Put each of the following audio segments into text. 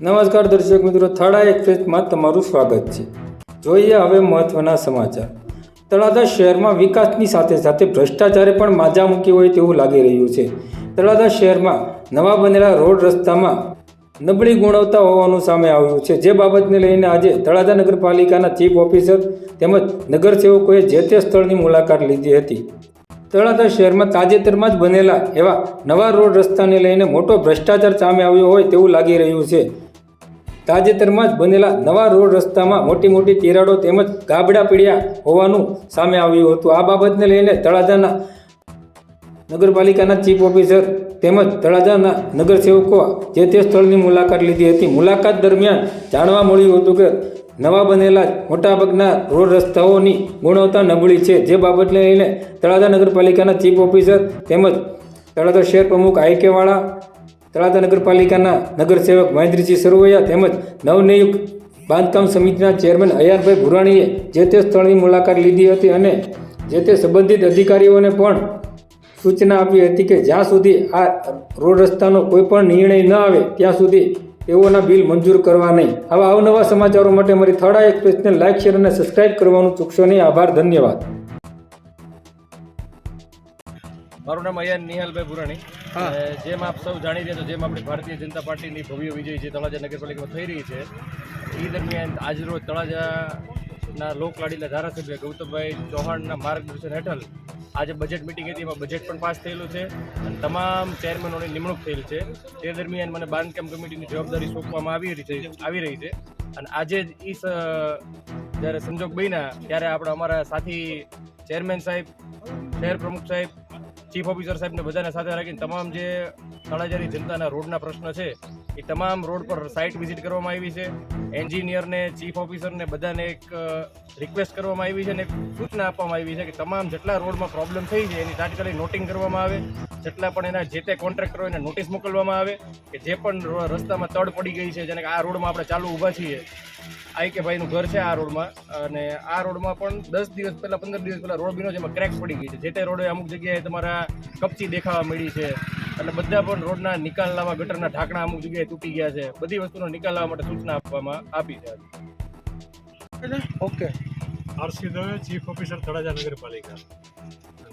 નમસ્કાર દર્શક મિત્રો થાળા એક્સપ્રેસમાં તમારું સ્વાગત છે. જોઈએ હવે મહત્વના સમાચાર. તળાજા શહેરમાં વિકાસની સાથે સાથે ભ્રષ્ટાચારે પણ માજા મૂકી હોય તેવું લાગી રહ્યું છે. તળાજા શહેરમાં નવા બનેલા રોડ રસ્તામાં નબળી ગુણવત્તા હોવાનું સામે આવ્યું છે. જે બાબતને લઈને આજે તળાજા નગરપાલિકાના ચીફ ઓફિસર તેમજ નગરસેવકોએ જે તે સ્થળની મુલાકાત લીધી હતી. તળાજા શહેરમાં તાજેતરમાં જ બનેલા એવા નવા રોડ રસ્તાને લઈને મોટો ભ્રષ્ટાચાર સામે આવ્યો હોય તેવું લાગી રહ્યું છે. તાજેતરમાં જ બનેલા નવા રોડ રસ્તામાં મોટી મોટી તિરાડો તેમજ ગાબડા પીડ્યા હોવાનું સામે આવ્યું હતું. આ બાબતને લઈને તળાજાના નગરપાલિકાના ચીફ ઓફિસર તેમજ તળાજાના નગરસેવકો જે તે સ્થળની મુલાકાત લીધી હતી. મુલાકાત દરમિયાન જાણવા મળ્યું હતું કે નવા બનેલા મોટાભાગના રોડ રસ્તાઓની ગુણવત્તા નબળી છે. જે બાબતને લઈને તળાજા નગરપાલિકાના ચીફ ઓફિસર તેમજ તળાજા શહેર પ્રમુખ આઈકેવાળા તળાજા નગરપાલિકાના નગરસેવક મહેન્દ્રસિંહ સરોવૈયા તેમજ નવનિયુક્ત બાંધકામ સમિતિના ચેરમેન અયાનભાઈ ભુરાણીએ જે તે સ્થળની મુલાકાત લીધી હતી અને જે તે સંબંધિત અધિકારીઓને પણ સૂચના આપી હતી કે જ્યાં સુધી આ રોડ રસ્તાનો કોઈ પણ નિર્ણય ન આવે, ત્યાં સુધી તેઓના બિલ મંજૂર કરવા નહીં. આવા અવનવા સમાચારો માટે મારી થર્ડ આઈ એક્સપ્રેસને લાઇક શેર અને સબસ્ક્રાઇબ કરવાનું ચૂકશો નહીં. આભાર, ધન્યવાદ. મારું નામ અયન નિહાલભાઈ પુરાણી જેમ આપ સૌ જાણી રહ્યા છો જેમ આપણી ભારતીય જનતા પાર્ટીની ભવ્ય વિજય જે તળાજા નગરપાલિકામાં થઈ રહી છે એ દરમિયાન આજરોજ તળાજાના લોકલાડીના ધારાસભ્ય ગૌતમભાઈ ચૌહાણના માર્ગદર્શન હેઠળ આજે બજેટ મિટિંગ હતી એમાં બજેટ પણ પાસ થયેલું છે અને તમામ ચેરમેનોની નિમણૂક થયેલ છે. તે દરમિયાન મને બાંધકામ કમિટીની જવાબદારી સોંપવામાં આવી રહી છે આવી રહી છે. અને આજે જ ઈ જ્યારે સંજોગ બન્યા ત્યારે આપણે અમારા સાથી ચેરમેન સાહેબ શહેર પ્રમુખ સાહેબ ચીફ ઓફિસર સાહેબને બધાને સાથે રાખીને તમામ જે તળાજાની જનતાના રોડના પ્રશ્ન છે, એ તમામ રોડ પર સાઇટ વિઝિટ કરવામાં આવી છે. એન્જિનિયરને ચીફ ઓફિસરને બધાને એક રિક્વેસ્ટ કરવામાં આવી છે અને એક સૂચના આપવામાં આવી છે કે તમામ જેટલા રોડમાં પ્રોબ્લેમ થઈ છે, એની તાત્કાલિક નોટિંગ કરવામાં આવે. જેટલા પણ એના જે તે કોન્ટ્રાક્ટરો એને નોટિસ મોકલવામાં આવે કે જે પણ રસ્તામાં તડ પડી ગઈ છે, જેને આ રોડમાં આપણે ચાલુ ઊભા છીએ. આઈ કે ભાઈનું ઘર છે આ રોડમાં અને આ રોડમાં પણ દસ દિવસ પહેલા, પંદર દિવસ પહેલાં રોડ બીનો જેમાં ક્રેક પડી ગઈ છે. જે તે રોડે અમુક જગ્યાએ તમારા કપચી દેખાવા મળી છે. અને બધા પણ રોડના નિકાલ લાવવા ગટરના ઢાંકણા અમુક જગ્યાએ તૂટી ગયા છે. બધી વસ્તુનો નિકાલ લાવવા માટે સૂચના આપવામાં આપી છે. Okay. RC Dave chief officer Talaja નગરપાલિકા.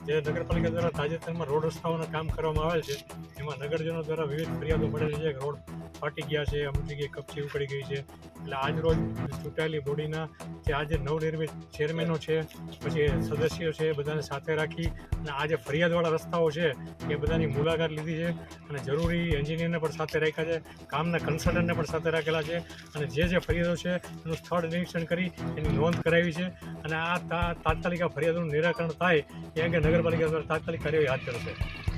જે નગરપાલિકા દ્વારા તાજેતરમાં રોડ રસ્તાઓના કામ કરવામાં આવે છે એમાં નગરજનો દ્વારા વિવિધ ફરિયાદો પડેલી છે. કે રોડ ફાટી ગયા છે, અમુક જગ્યાએ કપચી ઉકળી ગઈ છે. એટલે આજ રોજ ચૂંટાયેલી બોડીના જે આજે નવનિર્મિત ચેરમેનો છે, પછી સદસ્યો છે બધાને સાથે રાખી અને આ જે ફરિયાદવાળા રસ્તાઓ છે, એ બધાની મુલાકાત લીધી છે. અને જરૂરી એન્જિનિયરને પણ સાથે રાખ્યા છે, કામના કન્સલ્ટન્ટને પણ સાથે રાખેલા છે. અને જે જે ફરિયાદો છે, એનું સ્થળ નિરીક્ષણ કરી એની નોંધ કરાવી છે. અને આ તાત્કાલિક આ ફરિયાદોનું નિરાકરણ થાય એ અંગે નગરપાલિકા દ્વારા તાત્કાલિક કાર્યવાહી હાથ ધરશે.